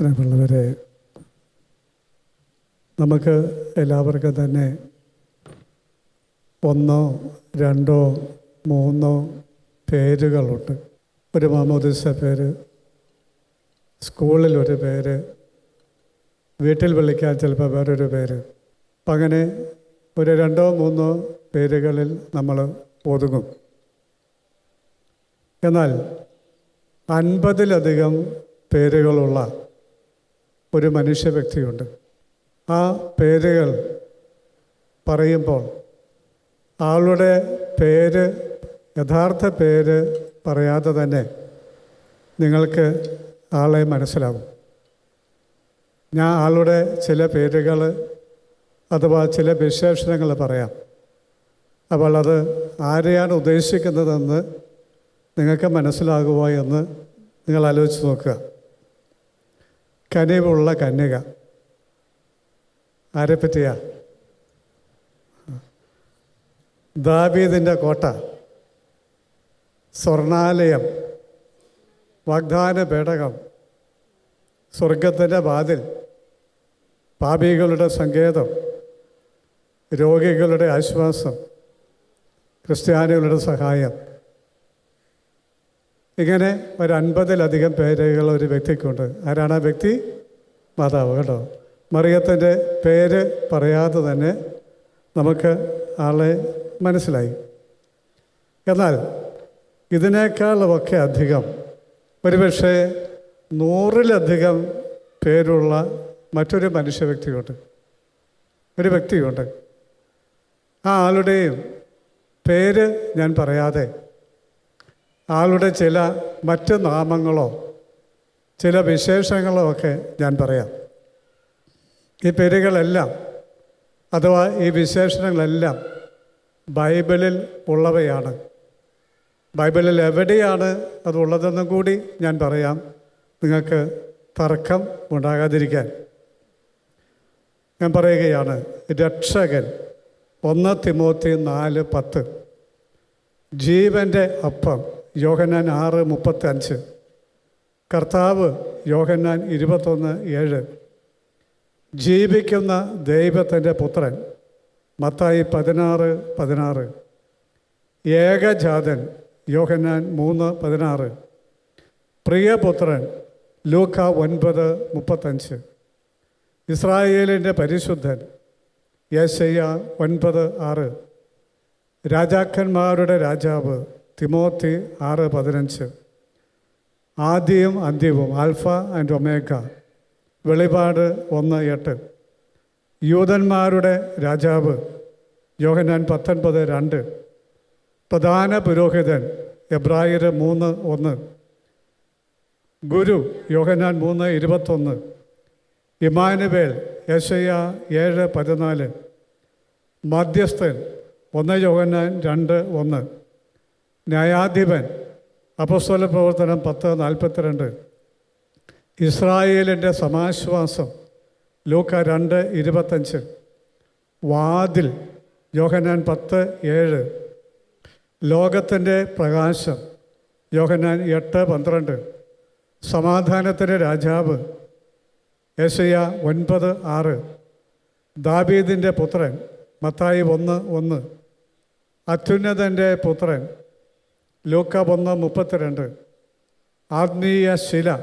സ്നേഹമുള്ളവരെ നമുക്ക് എല്ലാവർക്കും തന്നെ ഒന്നോ രണ്ടോ മൂന്നോ പേരുകളുണ്ട്. ഒരു മാമോദിസ പേര് സ്കൂളിൽ ഒരു പേര് വീട്ടിൽ വിളിക്കാൻ ചിലപ്പോൾ വേറൊരു പേര്. അപ്പം അങ്ങനെ ഒരു രണ്ടോ മൂന്നോ പേരുകളിൽ നമ്മൾ ഒതുങ്ങും. എന്നാൽ അൻപതിലധികം പേരുകളുള്ള ഒരു മനുഷ്യ വ്യക്തിയുണ്ട് ആ പേരുകൾ പറയുമ്പോൾ ആളുടെ പേര് യഥാർത്ഥ പേര് പറയാതെ തന്നെ നിങ്ങൾക്ക് ആളെ മനസ്സിലാവും. ഞാൻ ആളുടെ ചില പേരുകൾ അഥവാ ചില വിശേഷണങ്ങൾ പറയാം. അപ്പോൾ അത് ആരെയാണ് ഉദ്ദേശിക്കുന്നതെന്ന് നിങ്ങൾക്ക് മനസ്സിലാകുമോ എന്ന് നിങ്ങൾ ആലോചിച്ച് നോക്കുക. കനിവുള്ള കന്യക. ആരെ പറ്റിയാ? ദാബീദിന്റെ കോട്ട. സ്വർണാലയം. വാഗ്ദാന പേടകം. സ്വർഗത്തിന്റെ വാതിൽ. പാപികളുടെ സങ്കേതം. രോഗികളുടെ ആശ്വാസം. ക്രിസ്ത്യാനികളുടെ സഹായം. ഇങ്ങനെ ഒരു അൻപതിലധികം പേരുകൾ ഒരു വ്യക്തിക്കുണ്ട്. ആരാണ് ആ വ്യക്തി? മാതാവ് കേട്ടോ. മറിയത്തിന്റെ പേര് പറയാതെ തന്നെ നമുക്ക് ആളെ മനസ്സിലായി. എന്നാൽ ഇതിനേക്കാളുമൊക്കെ അധികം ഒരുപക്ഷെ നൂറിലധികം പേരുള്ള മറ്റൊരു മനുഷ്യ വ്യക്തിയുണ്ട്. ഒരു വ്യക്തിയുണ്ട്. ആ ആളുടെയും പേര് ഞാൻ പറയാതെ ആളുടെ ചില മറ്റ് നാമങ്ങളോ ചില വിശേഷങ്ങളോ ഒക്കെ ഞാൻ പറയാം. ഈ പേരുകളെല്ലാം അഥവാ ഈ വിശേഷണങ്ങളെല്ലാം ബൈബിളിൽ ഉള്ളവയാണ്. ബൈബിളിൽ എവിടെയാണ് അതുള്ളതെന്നും കൂടി ഞാൻ പറയാം. നിങ്ങൾക്ക് തർക്കം ഉണ്ടാകാതിരിക്കാൻ. ഞാൻ പറയുകയാണ് രക്ഷകൻ ഒന്ന് തിമോത്തി നാല് പത്ത് ജീവന്റെ അപ്പം യോഹന്നാൻ ആറ് മുപ്പത്തി അഞ്ച് കർത്താവ് യോഹന്നാൻ ഇരുപത്തൊന്ന് ഏഴ്. ജീവിക്കുന്ന ദൈവത്തിന്റെ പുത്രൻ. മത്തായി പതിനാറ് പതിനാറ്. ഏകജാതൻ യോഹന്നാൻ മൂന്ന് പതിനാറ്. പ്രിയപുത്രൻ ലൂക്ക ഒൻപത് മുപ്പത്തഞ്ച്. ഇസ്രായേലിന്റെ പരിശുദ്ധൻ യേശയ്യ ഒൻപത് ആറ്. രാജാക്കന്മാരുടെ രാജാവ് തിമോത്തി ആറ് പതിനഞ്ച്. ആദ്യവും അന്ത്യവും ആൽഫ ആൻഡ് ഒമേഗ. വെളിപാട് ഒന്ന് എട്ട്. യൂതന്മാരുടെ രാജാവ് യോഹനാൻ പത്തൊൻപത് രണ്ട്. പ്രധാന പുരോഹിതൻ എബ്രായർ മൂന്ന് ഒന്ന്. ഗുരു യോഹനാൻ മൂന്ന് ഇരുപത്തൊന്ന്. ഇമാനുവേൽ യശയ ഏഴ് പതിനാല്. മധ്യസ്ഥൻ ഒന്ന് യോഹനാൻ രണ്ട് ഒന്ന്. ന്യായാധിപൻ അപസ്വല പ്രവർത്തനം പത്ത് നാൽപ്പത്തിരണ്ട്. ഇസ്രായേലിന്റെ സമാശ്വാസം ലൂക്ക രണ്ട് ഇരുപത്തഞ്ച്. വാതിൽ യോഹനാൻ പത്ത് ഏഴ്. ലോകത്തിന്റെ പ്രകാശം യോഹനാൻ എട്ട് പന്ത്രണ്ട്. സമാധാനത്തിന്റെ രാജാവ് യേശയ്യ ഒൻപത് ആറ്. ദാബീദിന്റെ പുത്രൻ മത്തായി ഒന്ന് ഒന്ന്. അത്യുന്നതന്റെ പുത്രൻ ലൂക്ക ഒന്ന് മുപ്പത്തിരണ്ട്. ആത്മീയ ശില.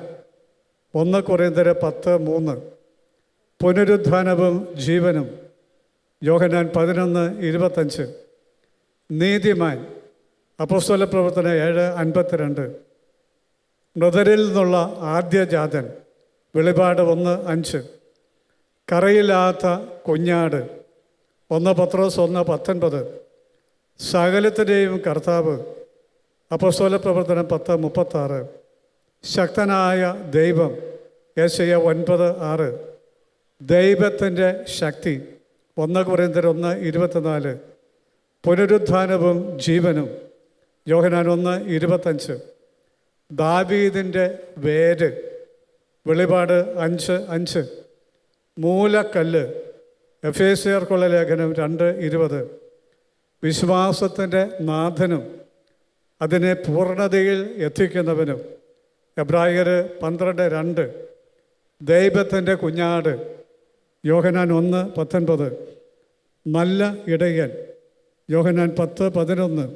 ഒന്ന് കുറേന്തര പത്ത് മൂന്ന്. പുനരുദ്ധാനവും ജീവനും. യോഹനാൻ പതിനൊന്ന് ഇരുപത്തഞ്ച്. നീതിമാൻ. അപ്പസ്തല പ്രവർത്തനം ഏഴ് അൻപത്തിരണ്ട്. മൃതരിൽ നിന്നുള്ള ആദ്യജാതൻ വെളിപാട് ഒന്ന് അഞ്ച്. കറയില്ലാത്ത കുഞ്ഞാട്. ഒന്ന് പത്രോസ് ഒന്ന് പത്തൊൻപത്. സകലത്തിന്റെയും കർത്താവ്. അപ്പസ്തോല പ്രവർത്തനം പത്ത് മുപ്പത്താറ്. ശക്തനായ ദൈവം യേശയ ഒൻപത് ആറ്. ദൈവത്തിന്റെ ശക്തി ഒന്ന് കുറയുന്നതിൽ ഒന്ന് ഇരുപത്തിനാല്. പുനരുദ്ധാനവും ജീവനും യോഹനാൻ ഒന്ന് ഇരുപത്തഞ്ച്. ദാവീദിന്റെ വേര് വെളിപാട് അഞ്ച് അഞ്ച്. മൂലക്കല്ല് എഫ് എ സിയർക്കുള്ള ലേഖനം രണ്ട് ഇരുപത്. വിശ്വാസത്തിന്റെ നാഥനും അതിനെ പൂർണതയിൽ എത്തിക്കുന്നവനും. എബ്രായർ പന്ത്രണ്ട് രണ്ട്. ദൈവത്തിന്റെ കുഞ്ഞാട്. യോഹനാൻ ഒന്ന് പത്തൊൻപത്. നല്ല ഇടയൻ. യോഹനാൻ പത്ത് പതിനൊന്ന്.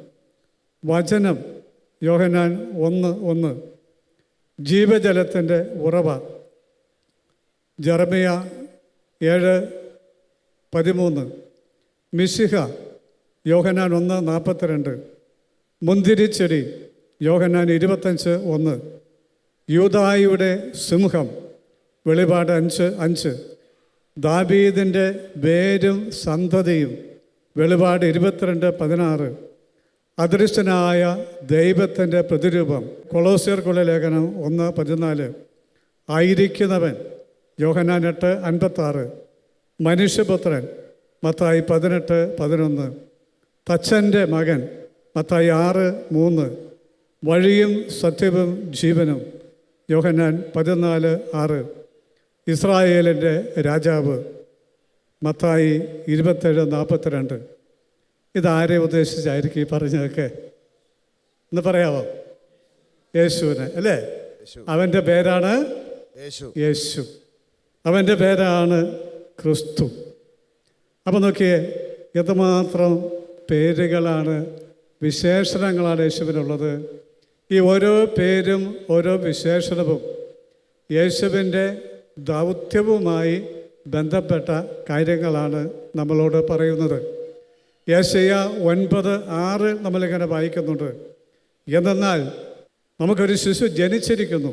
വചനം യോഹനാൻ ഒന്ന് ഒന്ന്. ജീവജലത്തിന്റെ ഉറവ. ജർമിയ ഏഴ് പതിമൂന്ന്. മിശിഹ യോഹനാൻ ഒന്ന് നാൽപ്പത്തിരണ്ട്. മുന്തിരിച്ചെടി യോഹന്നാൻ ഇരുപത്തഞ്ച് ഒന്ന്. യൂതായിയുടെ സിംഹം വെളിപാട് അഞ്ച് അഞ്ച്. ദാബീദിന്റെ വേരും സന്തതിയും വെളിപാട് ഇരുപത്തിരണ്ട് പതിനാറ്. അദൃശ്യനായ ദൈവത്തിന്റെ പ്രതിരൂപം കൊളോസിയർക്കുള്ള ലേഖനം ഒന്ന് പതിനാല്. ആയിരിക്കുന്നവൻ യോഹനാൻ എട്ട് അൻപത്താറ്. മനുഷ്യപുത്രൻ മത്തായി പതിനെട്ട് പതിനൊന്ന്. തച്ചന്റെ മകൻ മത്തായി ആറ് മൂന്ന്. വഴിയും സത്യവും ജീവനും. യോഹന്നാൻ പതിനാല് ആറ്. ഇസ്രായേലിന്റെ രാജാവ്. മത്തായി ഇരുപത്തേഴ് നാൽപ്പത്തിരണ്ട് ഇതാരെ ഉദ്ദേശിച്ചായിരിക്കും ഈ പറഞ്ഞതൊക്കെ? എന്ന് പറയാമോ യേശുവിനെ അല്ലേ? അവന്റെ പേരാണ് യേശു. അവന്റെ പേരാണ് ക്രിസ്തു. അപ്പം നോക്കിയേ എന്തുമാത്രം പേരുകളാണ് വിശേഷണങ്ങളാണ് യേശുവിനുള്ളത്. ഈ ഓരോ പേരും ഓരോ വിശേഷണവും യേശുവിന്റെ ദൗത്യവുമായി ബന്ധപ്പെട്ട കാര്യങ്ങളാണ് നമ്മളോട് പറയുന്നത്. യേശയ്യ ഒൻപത് ആറ് നമ്മളിങ്ങനെ വായിക്കുന്നുണ്ട്. എന്തെന്നാൽ നമുക്കൊരു ശിശു ജനിച്ചിരിക്കുന്നു.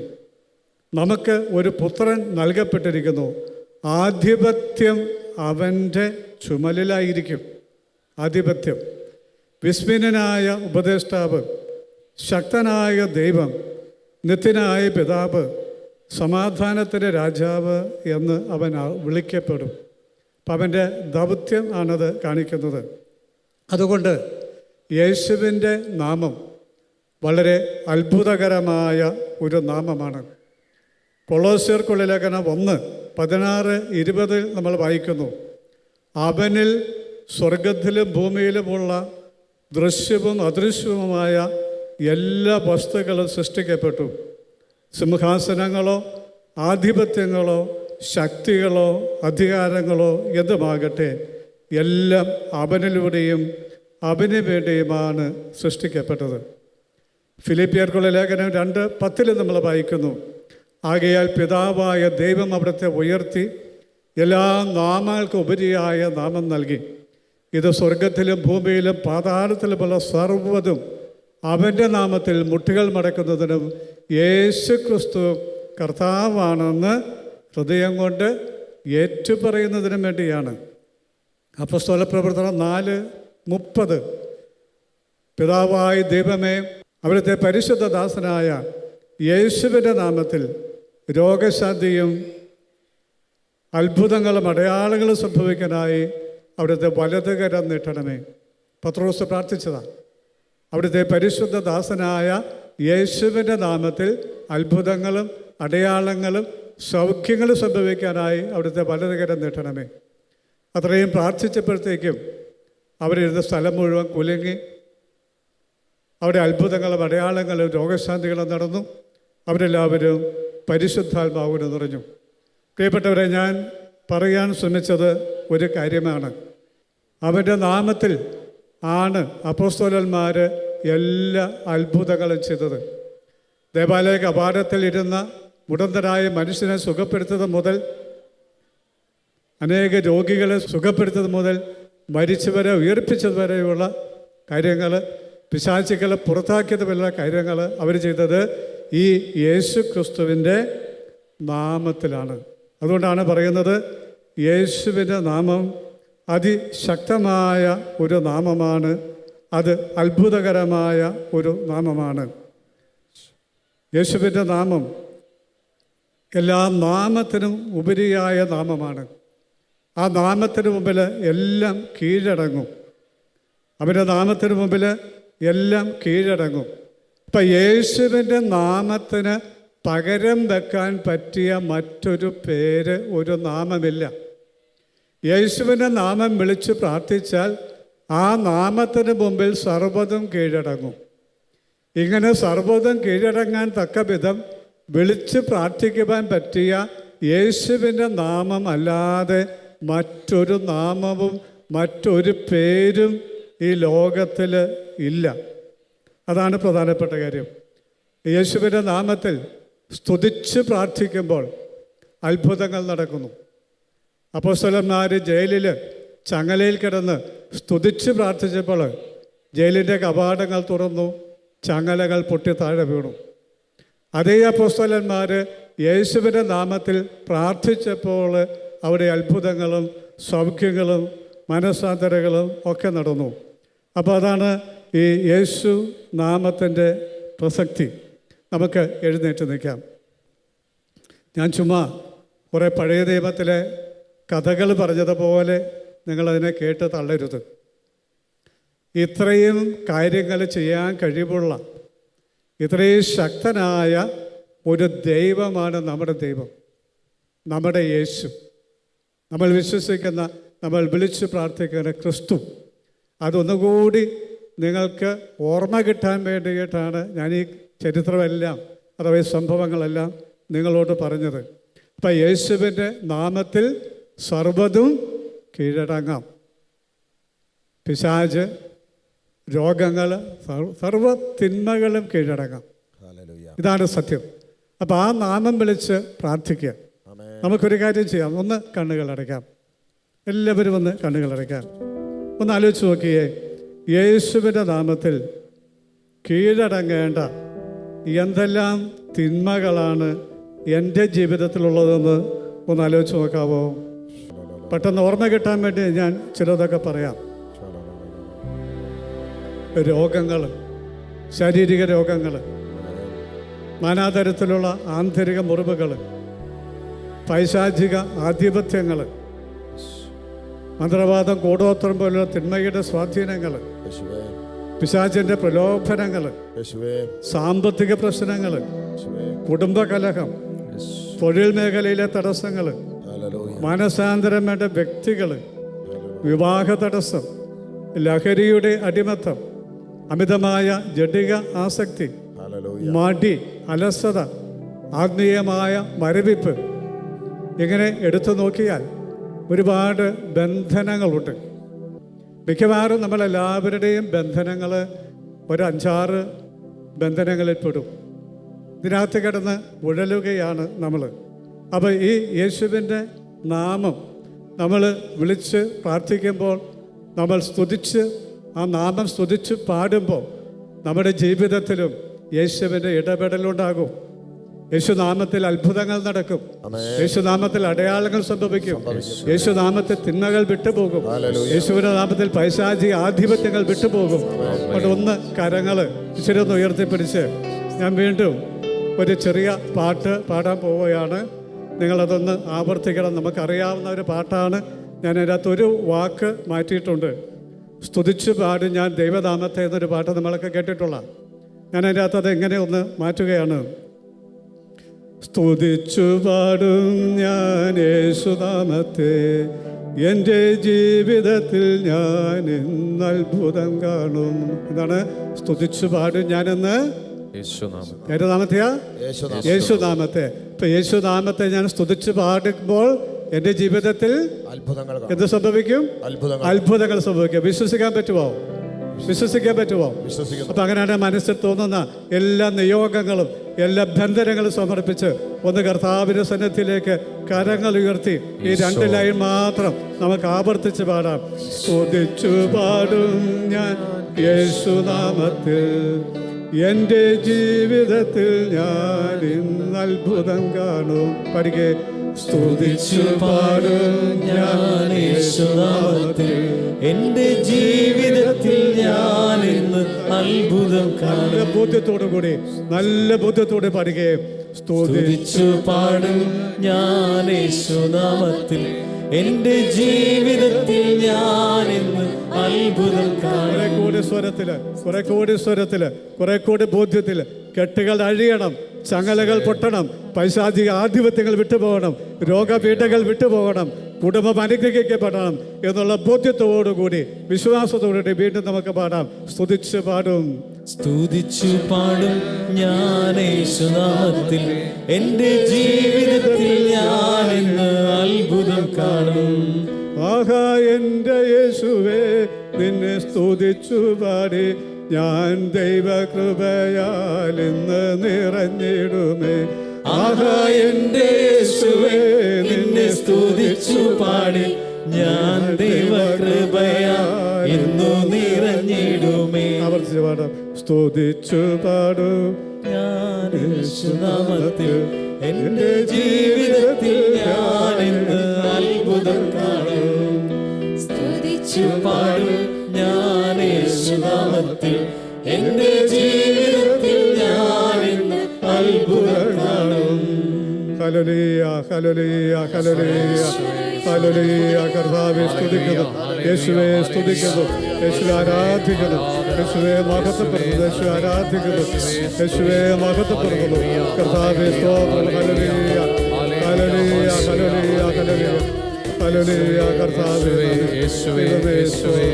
നമുക്ക് ഒരു പുത്രൻ നൽകപ്പെട്ടിരിക്കുന്നു. ആധിപത്യം അവന്റെ ചുമലിലായിരിക്കും. ആധിപത്യം. വിസ്മിനനായ ഉപദേഷ്ടാവ് ശക്തനായ ദൈവം നിത്യനായ പിതാവ് സമാധാനത്തിന്റെ രാജാവ് എന്ന് അവൻ വിളിക്കപ്പെടും. അപ്പം അവന്റെ ദൗത്യം ആണത് കാണിക്കുന്നത്. അതുകൊണ്ട് യേശുവിന്റെ നാമം വളരെ അത്ഭുതകരമായ ഒരു നാമമാണ്. കൊളോസ്യർക്കുള്ള ഒന്ന് പതിനാറ് ഇരുപതിൽ നമ്മൾ വായിക്കുന്നു. അവനിൽ സ്വർഗത്തിലും ഭൂമിയിലുമുള്ള ദൃശ്യവും അദൃശ്യവുമായ എല്ലാ വസ്തുക്കളും സൃഷ്ടിക്കപ്പെട്ടു. സിംഹാസനങ്ങളോ ആധിപത്യങ്ങളോ ശക്തികളോ അധികാരങ്ങളോ എന്തുമാകട്ടെ എല്ലാം അവനിലൂടെയും അവന് വേണ്ടിയുമാണ് സൃഷ്ടിക്കപ്പെട്ടത്. ഫിലിപ്പിയർക്കുള്ള ലേഖനം രണ്ട് പത്തിൽ നമ്മൾ വായിക്കുന്നു. ആകയാൽ പിതാവായ ദൈവം അവിടുത്തെ ഉയർത്തി എല്ലാ നാമങ്ങൾക്കും ഉപരിയായ നാമം നൽകി. ഇത് സ്വർഗത്തിലും ഭൂമിയിലും പാതാളത്തിലുമുള്ള സർവതും അവന്റെ നാമത്തിൽ മുട്ടുകൾ മടക്കുന്നതിനും യേശു ക്രിസ്തു കർത്താവാണെന്ന് ഹൃദയം കൊണ്ട് ഏറ്റുപറയുന്നതിനും വേണ്ടിയാണ്. അപ്പോൾ പ്രവർത്തനം നാല് മുപ്പത്. പിതാവായി ദൈവമേ അവിടുത്തെ പരിശുദ്ധ ദാസനായ യേശുവിന്റെ നാമത്തിൽ രോഗശാന്തിയും അത്ഭുതങ്ങളും അടയാളങ്ങളും സംഭവിക്കാനായി അവിടുത്തെ വലതുകരം നീട്ടണമേ. പത്രോസ് പ്രാർത്ഥിച്ചതാണ് അവിടുത്തെ പരിശുദ്ധ ദാസനായ യേശുവിന്റെ നാമത്തിൽ അത്ഭുതങ്ങളും അടയാളങ്ങളും സൗഖ്യങ്ങളും സംഭവിക്കാനായി അവിടുത്തെ വലതുകരം നീട്ടണമേ. അത്രയും പ്രാർത്ഥിച്ചപ്പോഴത്തേക്കും അവരിരുന്ന സ്ഥലം മുഴുവൻ കുലുങ്ങി. അവിടെ അത്ഭുതങ്ങളും അടയാളങ്ങളും രോഗശാന്തികളും നടന്നു. അവരെല്ലാവരും പരിശുദ്ധാത്മാവിന് നിറഞ്ഞു. പ്രിയപ്പെട്ടവരെ ഞാൻ പറയാൻ ശ്രമിച്ചത് ഒരു കാര്യമാണ്. അവന്റെ നാമത്തിൽ ആണ് അപ്പോസ്തോലന്മാർ എല്ലാ അത്ഭുതങ്ങളും ചെയ്തത്. ദേവാലയ കപാടത്തിൽ ഇരുന്ന മുടന്തരായ മനുഷ്യനെ സുഖപ്പെടുത്തത് മുതൽ അനേക രോഗികളെ സുഖപ്പെടുത്തത് മുതൽ മരിച്ചവരെ ഉയർപ്പിച്ചത് വരെയുള്ള കാര്യങ്ങൾ പിശാചികളെ പുറത്താക്കിയത് വരെയുള്ള കാര്യങ്ങൾ അവർ ചെയ്തത് ഈ യേശു ക്രിസ്തുവിന്റെ നാമത്തിലാണ്. അതുകൊണ്ടാണ് പറയുന്നത് യേശുവിന്റെ നാമം അതിശക്തമായ ഒരു നാമമാണ്. അത് അത്ഭുതകരമായ ഒരു നാമമാണ്. യേശുവിന്റെ നാമം എല്ലാ നാമത്തിനും ഉപരിയായ നാമമാണ്. ആ നാമത്തിന് മുമ്പിൽ എല്ലാം കീഴടങ്ങും. അവന്റെ നാമത്തിന് മുമ്പിൽ എല്ലാം കീഴടങ്ങും. ഇപ്പം യേശുവിന്റെ നാമത്തിന് പകരം വെക്കാൻ പറ്റിയ മറ്റൊരു പേര് ഒരു നാമമില്ല. യേശുവിന്റെ നാമം വിളിച്ച് പ്രാർത്ഥിച്ചാൽ ആ നാമത്തിന് മുമ്പിൽ സർവതും കീഴടങ്ങും. ഇങ്ങനെ സർവതും കീഴടങ്ങാൻ തക്ക വിധം വിളിച്ച് പ്രാർത്ഥിക്കുവാൻ പറ്റിയ യേശുവിന്റെ നാമം അല്ലാതെ മറ്റൊരു നാമവും മറ്റൊരു പേരും ഈ ലോകത്തിൽ ഇല്ല. അതാണ് പ്രധാനപ്പെട്ട കാര്യം. യേശുവിന്റെ നാമത്തിൽ സ്തുതിച്ച് പ്രാർത്ഥിക്കുമ്പോൾ അത്ഭുതങ്ങൾ നടക്കുന്നു. അപ്പോസ്തലന്മാർ ജയിലിൽ ചങ്ങലയിൽ കിടന്ന് സ്തുതിച്ച് പ്രാർത്ഥിച്ചപ്പോൾ ജയിലിന്റെ കവാടങ്ങൾ തുറന്നു ചങ്ങലകൾ പൊട്ടി താഴെ വീണു. അതേ അപ്പോസ്തലന്മാർ യേശുവിന്റെ നാമത്തിൽ പ്രാർത്ഥിച്ചപ്പോൾ അവിടെ അത്ഭുതങ്ങളും സൗഖ്യങ്ങളും മനസ്സാന്തരങ്ങളും ഒക്കെ നടന്നു. അപ്പോൾ അതാണ് ഈ യേശു നാമത്തിന്റെ പ്രസക്തി. നമുക്ക് എഴുന്നേറ്റ് നിൽക്കാം. ഞാൻ ചുമ്മാ കുറേ പഴയ നിയമത്തിലെ കഥകൾ പറഞ്ഞതുപോലെ നിങ്ങളതിനെ കേട്ട് തള്ളരുത്. ഇത്രയും കാര്യങ്ങൾ ചെയ്യാൻ കഴിവുള്ള ഇത്രയും ശക്തനായ ഒരു ദൈവമാണ് നമ്മുടെ ദൈവം നമ്മുടെ യേശു. നമ്മൾ വിശ്വസിക്കുന്ന നമ്മൾ വിളിച്ച് പ്രാർത്ഥിക്കുന്ന ക്രിസ്തു. അതൊന്നുകൂടി നിങ്ങൾക്ക് ഓർമ്മ കിട്ടാൻ വേണ്ടിയിട്ടാണ് ഞാൻ ഈ ചരിത്രമെല്ലാം അഥവാ സംഭവങ്ങളെല്ലാം നിങ്ങളോട് പറഞ്ഞത്. അപ്പം യേശുവിന്റെ നാമത്തിൽ സർവതും കീഴടങ്ങാം. പിശാജ് രോഗങ്ങൾ സർവ തിന്മകളും കീഴടങ്ങാം. ഇതാണ് സത്യം. അപ്പോൾ ആ നാമം വിളിച്ച് പ്രാർത്ഥിക്കുക. നമുക്കൊരു കാര്യം ചെയ്യാം. ഒന്ന് കണ്ണുകൾ അടയ്ക്കാം എല്ലാവരും ഒന്ന് കണ്ണുകൾ അടയ്ക്കാം ഒന്ന് ആലോചിച്ച് നോക്കിയേ. യേശുവിന്റെ നാമത്തിൽ കീഴടങ്ങേണ്ട എന്തെല്ലാം തിന്മകളാണ് എന്റെ ജീവിതത്തിലുള്ളതെന്ന് ഒന്ന് ആലോചിച്ച് നോക്കാവോ? പെട്ടെന്ന് ഓർമ്മ കിട്ടാൻ വേണ്ടി ഞാൻ ചിലതൊക്കെ പറയാം. രോഗങ്ങൾ ശാരീരിക രോഗങ്ങൾ നാനാതരത്തിലുള്ള ആന്തരിക മുറിവുകൾ പൈശാചിക ആധിപത്യങ്ങൾ മന്ത്രവാദം കൂടോത്രം പോലുള്ള തിന്മയുടെ സ്വാധീനങ്ങൾ പിശാചിന്റെ പ്രലോഭനങ്ങൾ സാമ്പത്തിക പ്രശ്നങ്ങൾ കുടുംബകലഹം തൊഴിൽ മേഖലയിലെ തടസ്സങ്ങൾ മാനസാന്തരം വേണ്ട വ്യക്തികൾ വിവാഹ തടസ്സം ലഹരിയുടെ അടിമത്തം അമിതമായ ജഡിക ആസക്തി മടി അലസത ആത്മീയമായ മരവിപ്പ് ഇങ്ങനെ എടുത്തു നോക്കിയാൽ ഒരുപാട് ബന്ധനങ്ങളുണ്ട്. മിക്കവാറും നമ്മളെല്ലാവരുടെയും ബന്ധനങ്ങൾ ഒരു അഞ്ചാറ് ബന്ധനങ്ങളിൽ പെടും. ഇതിനകത്ത് കിടന്ന് ഉഴലുകയാണ് നമ്മൾ അപ്പോൾ ഈ യേശുവിന്റെ നാമം നമ്മൾ വിളിച്ച് പ്രാർത്ഥിക്കുമ്പോൾ നമ്മൾ സ്തുതിച്ച് ആ നാമം സ്തുതിച്ച് പാടുമ്പോൾ നമ്മുടെ ജീവിതത്തിലും യേശുവിന്റെ ഇടപെടലുണ്ടാകും. യേശുനാമത്തിൽ അത്ഭുതങ്ങൾ നടക്കും. യേശുനാമത്തിൽ അടയാളങ്ങൾ സംഭവിക്കും. യേശുനാമത്തിൽ തിന്മകൾ വിട്ടുപോകും. യേശുവിന്റെ നാമത്തിൽ പൈശാചി ആധിപത്യങ്ങൾ വിട്ടുപോകും. അതുകൊണ്ട് ഒന്ന് കരങ്ങൾ ഇച്ചിരി ഒന്ന് ഉയർത്തിപ്പിടിച്ച് ഞാൻ വീണ്ടും ഒരു ചെറിയ പാട്ട് പാടാൻ പോവുകയാണ്. നിങ്ങളതൊന്ന് ആവർത്തിക്കണം. നമുക്കറിയാവുന്ന ഒരു പാട്ടാണ്. ഞാൻ അതിനകത്ത് ഒരു വാക്ക് മാറ്റിയിട്ടുണ്ട്. സ്തുതിച്ച് പാടി ഞാൻ ദൈവനാമത്തെ എന്നൊരു പാട്ട് നമ്മളൊക്കെ കേട്ടിട്ടുള്ള. ഞാൻ അതിന്റെ അകത്ത് അത് എങ്ങനെ ഒന്ന് മാറ്റുകയാണ്. സ്തുതിച്ചു പാടും ഞാൻ യേശുനാമത്തെ. എന്റെ ജീവിതത്തിൽ ഞാൻ ഇന്ന് അത്ഭുതം കാണും. എന്താണ് സ്തുതിച്ചു പാടും ഞാനെന്ന് യേശുനാമത്തെ. ഏത് നാമത്തെയാ? യേശുനാമം യേശുനാമത്തെ. ഇപ്പൊ യേശുനാമത്തെ ഞാൻ സ്തുതിച്ച് പാടുമ്പോൾ എന്റെ ജീവിതത്തിൽ അത്ഭുതങ്ങൾ. എന്ത് സംഭവിക്കും? അത്ഭുതങ്ങൾ. സംഭവിക്കും. വിശ്വസിക്കാൻ പറ്റുമോ വിശ്വസിക്കാൻ പറ്റുമോ അപ്പം അങ്ങനെയാണ് മനസ്സിൽ തോന്നുന്ന എല്ലാ നിയോഗങ്ങളും എല്ലാ ബന്ധനങ്ങളും സമർപ്പിച്ച് ഒന്ന് കർത്താവിന്റെ സന്നദ്ധിയിലേക്ക് കരങ്ങൾ ഉയർത്തി ഈ രണ്ട് ലൈൻ മാത്രം നമുക്ക് ആവർത്തിച്ച് പാടാം. സ്തുതിച്ചു പാടും ഞാൻ യേശുനാമത്തിൽ. എന്റെ ജീവിതത്തിൽ ഞാൻ ഇന്ന് അത്ഭുതം കാണും. പഠിക്കെ സ്തുതിച്ചു പാടും ഞാൻ യേശുനാമത്തിൽ. എന്റെ ജീവിതത്തിൽ ഞാൻ ഇന്ന് അത്ഭുതം കാണും. നല്ല ബോധ്യത്തോടു കൂടി നല്ല ബോധ്യത്തോടെ പാടുകയെ സ്തുതിച്ചു പാടും ഞാൻ യേശുനാമത്തിൽ എന്റെ ജീവിതത്തിൽ ഞാൻ ഇന്ന് അത്ഭുതം കുറെ കൂടി സ്വരത്തിൽ കുറെ കൂടി സ്വരത്തിൽ കുറെ കൂടി ബോധ്യത്തിൽ കെട്ടുകൾ അഴിയണം ചങ്ങലകൾ പൊട്ടണം പൈശാചിക ആധിപത്യങ്ങൾ വിട്ടുപോകണം രോഗപീഠകൾ വിട്ടുപോകണം കുടുംബം അനുഗ്രഹിക്കപ്പെടണം എന്നുള്ള ബോധ്യത്തോടുകൂടി വിശ്വാസത്തോടുകൂടി വീണ്ടും നമുക്ക് പാടാം. സ്തുതിച്ച് പാടും. സ്തുതിച്ചു പാടും ഞാൻ യേശുനാമത്തിൽ എന്റെ ജീവിതത്തിൽ ഞാൻ ഇന്ന് അത്ഭുതം കാണും. ആഹാ എന്റെ യേശുവേ നിന്നെ സ്തുതിച്ചു പാടി. ഞാൻ ദൈവകൃപയാൽ ഇന്ന് നിറഞ്ഞിടുമേ. ആഹാ എന്റെ യേശുവേ നിന്നെ സ്തുതിച്ചു പാടി. ഞാൻ ദൈവകൃപയാൽ ഇന്ന് നിറഞ്ഞിടുമേ. ആവർത്തിച്ച് പാടാം. സ്തുതിച്ചു പാടും ഞാൻ യേശുനാമത്തിൽ എന്റെ ജീവിതത്തിൽ ഞാൻ ഇന്ന് അത്ഭുതം കാണും. സ്തുതിച്ചു പാടും ഞാൻ യേശുനാമത്തിൽ എന്റെ ജീവിതത്തിൽ ഞാൻ ഇന്ന് അത്ഭുതം കാണും. ഹല്ലേലൂയ ഹല്ലേലൂയ ഹലലിയ ഹലലിയ കർത്താവെ സ്തുതിക്കുന്നു. യേശുവെ സ്തുതിക്കുന്നു. യേശുവെ ആരാധിക്കുന്നു. യേശുവെ മഹത്വപ്പെടുന്നു. യേശു ആരാധിക്കുന്നു. യേശുവെ മഹത്വപ്പെടുന്നു. കർത്താവെ സ്തോത്രം. ഹലലിയ ഹലലിയ ഹലലിയ ഹലലിയ ഹലലിയ കർത്താവെ യേശുവേ യേശുവേ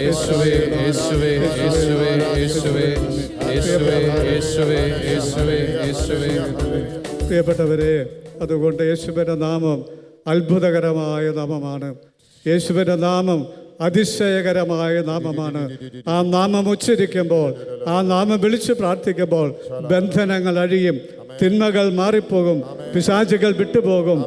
യേശുവേ യേശുവേ യേശുവേ യേശുവേ യേശുവേ യേശുവേ യേശുവേ യേശുവേ. പ്രിയപ്പെട്ടവരെ അതുകൊണ്ട് യേശുവിന്റെ നാമം അത്ഭുതകരമായ നാമമാണ്. യേശുവിന്റെ നാമം അതിശയകരമായ നാമമാണ്. ആ നാമം ഉച്ചരിക്കുമ്പോൾ ആ നാമം വിളിച്ച് പ്രാർത്ഥിക്കുമ്പോൾ ബന്ധനങ്ങൾ അഴിയും തിന്മകൾ മാറിപ്പോകും പിശാചുകൾ വിട്ടുപോകും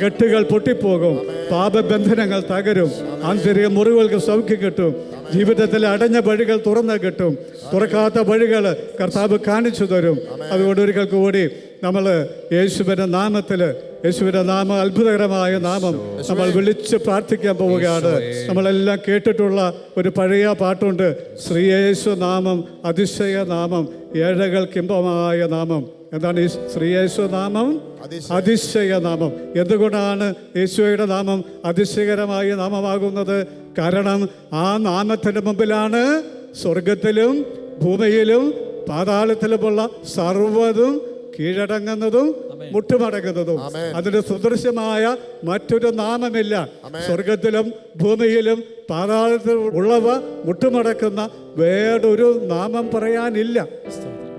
കെട്ടുകൾ പൊട്ടിപ്പോകും പാപബന്ധനങ്ങൾ തകരും ആന്തരിക മുറിവുകൾക്ക് സൗഖ്യം കിട്ടും. ജീവിതത്തിലെ അടഞ്ഞ വഴികൾ തുറന്നു കിട്ടും. തുറക്കാത്ത വഴികൾ കർത്താവ് കാണിച്ചു തരും. അതുകൊണ്ട് ഒരിക്കൽ കൂടി നമ്മൾ യേശുവിന്റെ നാമത്തിൽ യേശുവിന്റെ നാമം അത്ഭുതകരമായ നാമം നമ്മൾ വിളിച്ച് പ്രാർത്ഥിക്കാൻ പോവുകയാണ്. നമ്മളെല്ലാം കേട്ടിട്ടുള്ള ഒരു പഴയ പാട്ടുണ്ട്. ശ്രീ യേശു നാമം അതിശയ നാമം ഏഴകൾ കിംബമായ നാമം. എന്താണ് ഈ ശ്രീ യേശു നാമം? അതിശയ നാമം. എന്തുകൊണ്ടാണ് യേശുവയുടെ നാമം അതിശയകരമായ നാമമാകുന്നത്? കാരണം ആ നാമത്തിന്റെ മുമ്പിലാണ് സ്വർഗത്തിലും ഭൂമിയിലും പാതാളത്തിലുമുള്ള സർവതും കീഴടങ്ങുന്നതും മുട്ടുമടങ്ങുന്നതും. അതിന് സദൃശ്യമായ മറ്റൊരു നാമമില്ല. സ്വർഗത്തിലും ഭൂമിയിലും പാതാളത്തിലും ഉള്ളവ മുട്ടുമടക്കുന്ന വേറൊരു നാമം പറയാനില്ല.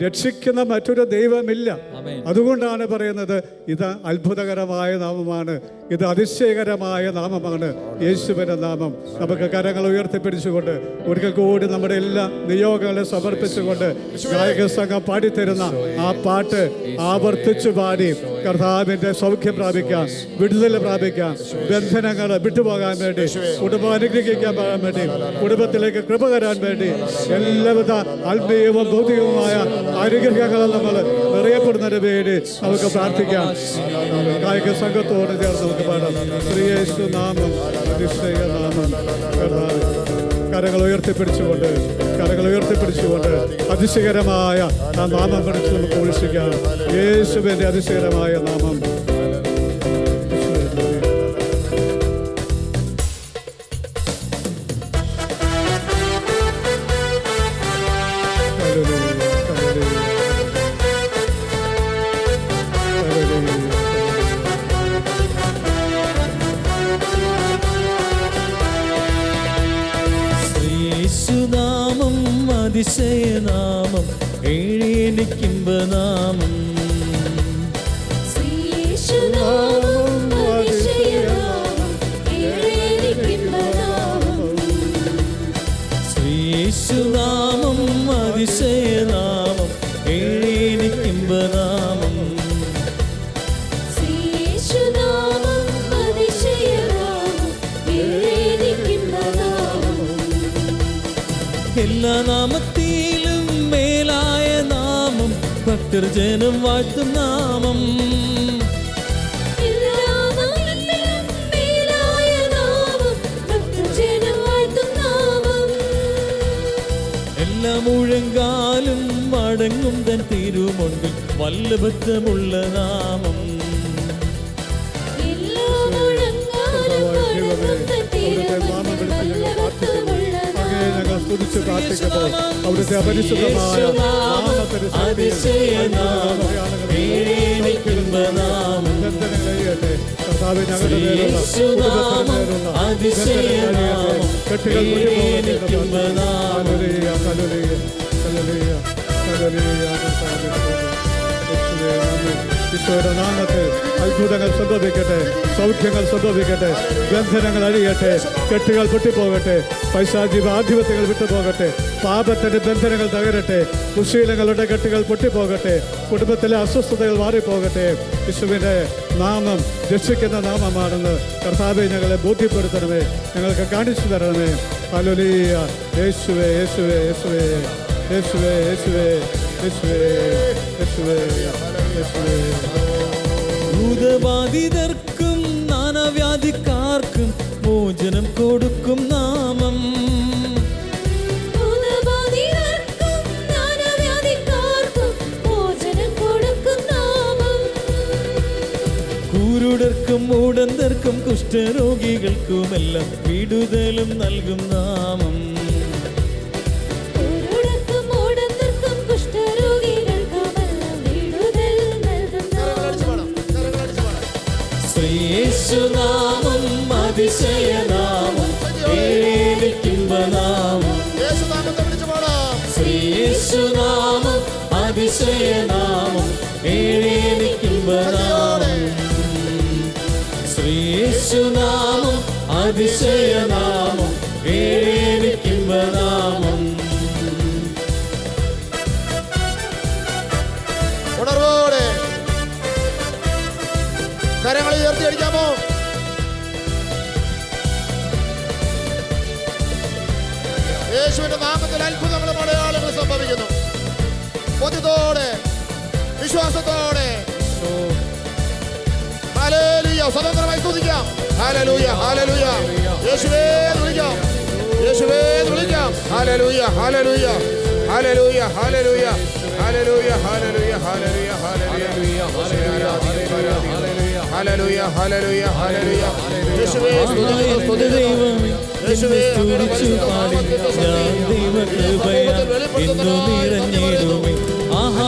രക്ഷിക്കുന്ന മറ്റൊരു ദൈവമില്ല. അതുകൊണ്ടാണ് പറയുന്നത് ഇത് അത്ഭുതകരമായ നാമമാണ് ഇത് അതിശയകരമായ നാമമാണ്. യേശുവിന്റെ നാമം. നമുക്ക് കരങ്ങൾ ഉയർത്തിപ്പിടിച്ചുകൊണ്ട് ഒരിക്കൽ കൂടി നമ്മുടെ എല്ലാ നിയോഗങ്ങളെ സമർപ്പിച്ചുകൊണ്ട് ഗായക സംഘം പാടിത്തരുന്ന ആ പാട്ട് ആവർത്തിച്ചു പാടി കർത്താവിന്റെ സൗഖ്യം പ്രാപിക്കാം വിടുതൽ പ്രാപിക്കാം ബന്ധനങ്ങൾ വിട്ടുപോകാൻ വേണ്ടി കുടുംബം അനുഗ്രഹിക്കാൻ പോകാൻ വേണ്ടി കുടുംബത്തിലേക്ക് കൃപ തരാൻ വേണ്ടി എല്ലാവിധ ആത്മീയവും ഭൗതികവുമായ അനുഗ്രഹങ്ങളും നമ്മൾ നിറയപ്പെടുന്നതിന് വേണ്ടി നമുക്ക് പ്രാർത്ഥിക്കാം. കായിക സംഘത്തോട് ചേർന്ന് നമുക്ക് പാടാം. ശ്രീയേശു നാമം നിശ്ചയ നാമം. കരങ്ങൾ ഉയർത്തിപ്പിടിച്ചുകൊണ്ട് കരങ്ങൾ ഉയർത്തിപ്പിടിച്ചുകൊണ്ട് അതിശയകരമായ ആ നാമം പഠിച്ച് നമുക്ക് ഉപേക്ഷിക്കാം. യേശുവിന്റെ അതിശയകരമായ നാമം. ഈശയനാമം ഏഴേലിക്കും ഭക്തർ ജനം വാഴ്ത്തും നാമം. എല്ലാ മുഴങ്കാലും മടങ്ങും തൻ തിരുമുണ്ടിൽ വല്ലഭത്വമുള്ള നാമം. കുതിച്ചു കാട്ടിക്കുമ്പോൾ അവിടുത്തെ അപരിശുദ്ധമായ അടിയട്ടെ കർത്താവ് ഞങ്ങളുടെ പേരുള്ള പേരുള്ള കെട്ടുകൾ കലലയ കലലയ കലലയ കലലയ ഈശോയുടെ നാമത്തിൽ അത്ഭുതങ്ങൾ സംഭവിക്കട്ടെ സൗഖ്യങ്ങൾ സംഭവിക്കട്ടെ ബന്ധനങ്ങൾ അഴിയട്ടെ കെട്ടുകൾ പൊട്ടിപ്പോകട്ടെ പൈശാചിക ആധിപത്യങ്ങൾ വിട്ടുപോകട്ടെ പാപത്തിന്റെ ബന്ധനങ്ങൾ തകരട്ടെ കുശീലങ്ങളുടെ കെട്ടുകൾ പൊട്ടിപ്പോകട്ടെ കുടുംബത്തിലെ അസ്വസ്ഥതകൾ മാറിപ്പോകട്ടെ. വിശുവിന്റെ നാമം രക്ഷിക്കുന്ന നാമമാണെന്ന് കർത്താവെ ഞങ്ങളെ ബോധ്യപ്പെടുത്തണമേ ഞങ്ങൾക്ക് കാണിച്ചു തരണമേ. അലുലീയ യേശുവേ യേശുവേ യേശുവേ യേശുവേ യേശുവേ യേശുവേ യേശുവേ. ഭൂതബാധിതർക്കും നാനാവ്യാധിക്കാർക്കും മോചനം കൊടുക്കും നാമം ർക്കും നാനാവ്യാധിക്കാർക്കും മോചനം കൊടുക്കും നാമം. കുരുടർക്കും മൂടന്തർക്കും കുഷ്ഠരോഗികൾക്കുമെല്ലാം വിടുതലും നൽകും നാമം യേശുനാമം അതിശയനാമം ഏലിക്കുമ്പനാമം ശ്രീ യേശുനാമം അതിശയനാമം ഏലിക്കുമ്പനാമം ശ്രീ യേശുനാമം അതിശയനാമം ഏലിക്കുമ്പനാമം യേശുവിന്റെ നാമത്തിൽ അത്ഭുതങ്ങളും അടയാളങ്ങൾ സംഭവിക്കുന്നു. ബോധ്യത്തോടെ വിശ്വാസത്തോടെ. സ്വതന്ത്രമായി സ്തുതിക്കാം. Hallelujah hallelujah. യേശുവേ വിളിക്കാം. യേശുവേ വിളിക്കാം. Hallelujah hallelujah. Hallelujah hallelujah. Hallelujah hallelujah hallelujah hallelujah. Hallelujah hallelujah hallelujah യേശുവേ സ്തുതിക്കുന്നു സ്തുതിക്കുന്നു. നിറഞ്ഞിടുമേ ആഹാ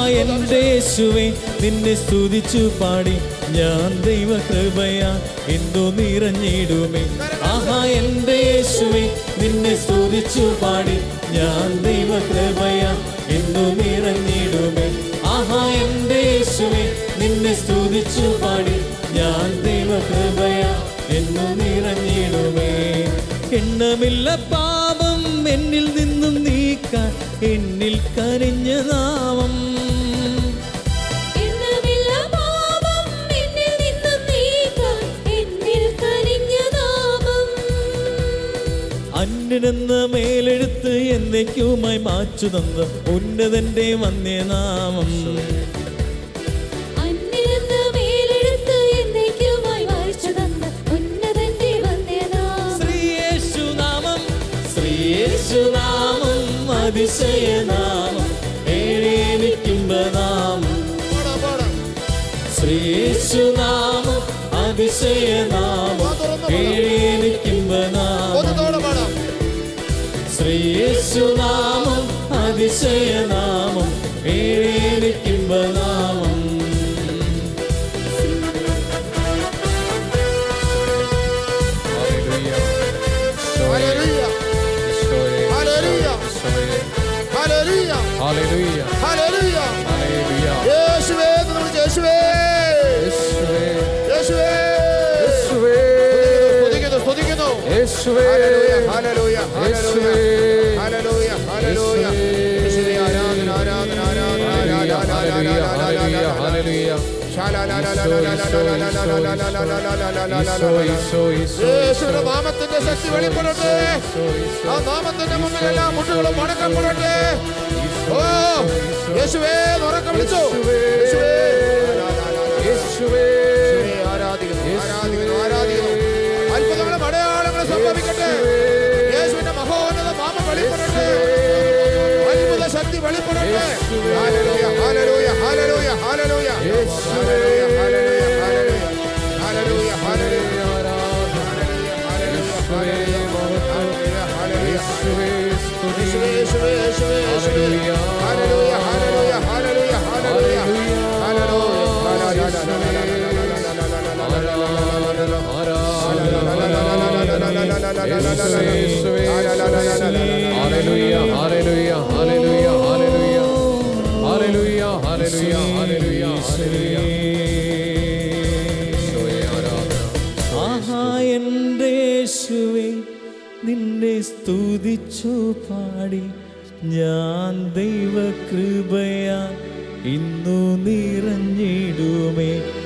യേശുവേ നിന്നെ സ്തുതിച്ചു പാടി. ഞാൻ ദൈവ കൃപയാ എന്നു നിറഞ്ഞിടുമേ ആഹാ എന്റെ യേശുവേ നിന്നെ സ്തുതിച്ചു പാടി. ഞാൻ ദൈവ കൃപയാ എന്നു നിറഞ്ഞിടുമേ ആഹാ എന്റെ യേശുവേ നിന്നെ സ്തുതിച്ചു പാടി. ഞാൻ ദൈവ കൃപയാ എന്നു നിറഞ്ഞ എണ്ണമില്ല പാപം എന്നിൽ നിന്നും നീക്കാൻ എന്നിൽ കരഞ്ഞ നാമം നാമം. അന്യനെന്ന മേലെഴുത്ത് എന്നേക്കുമായി മാച്ചു തന്ന ഉന്നതന്റെ വന്യനാമം നാമം ഏഴേനിക്കുമ്പനാമം ശ്രീശുനാമം അതിശയനാമം ഏഴേനിക്കുമ്പനാമം ശ്രീശുനാമം അതിശയനാമം ഏഴേനിക്കുമ്പനാമം യേശുവേ യേശുവേ യേശുവേ യേശുവേ സ്തുതിക്കുന്നു യേശുവേ ഹല്ലേലൂയ ഹല്ലേലൂയ ഹല്ലേലൂയ ഹല്ലേലൂയ യേശുവേ ആരാധന ആരാധന ആരാധന ആരാധന ഹല്ലേലൂയ ഹല്ലേലൂയ ഹല്ലേലൂയ യേശുവിന്റെ നാമത്തിന്റെ ശക്തി വെളിപ്പെടട്ടെ ആ നാമത്തിന്റെ മുമ്പിൽ എല്ലാ മുട്ടുകളും വണക്കപ്പെടട്ടെ ഓ യേശുവേ ഉറക്കം വിളിച്ചു. യേശുവേ. യേശുവേ, നിന്നെ സ്തുതിച്ചു പാടി. ഞാൻ ദൈവകൃപയാ ഇന്നു നിറഞ്ഞിടുമേ.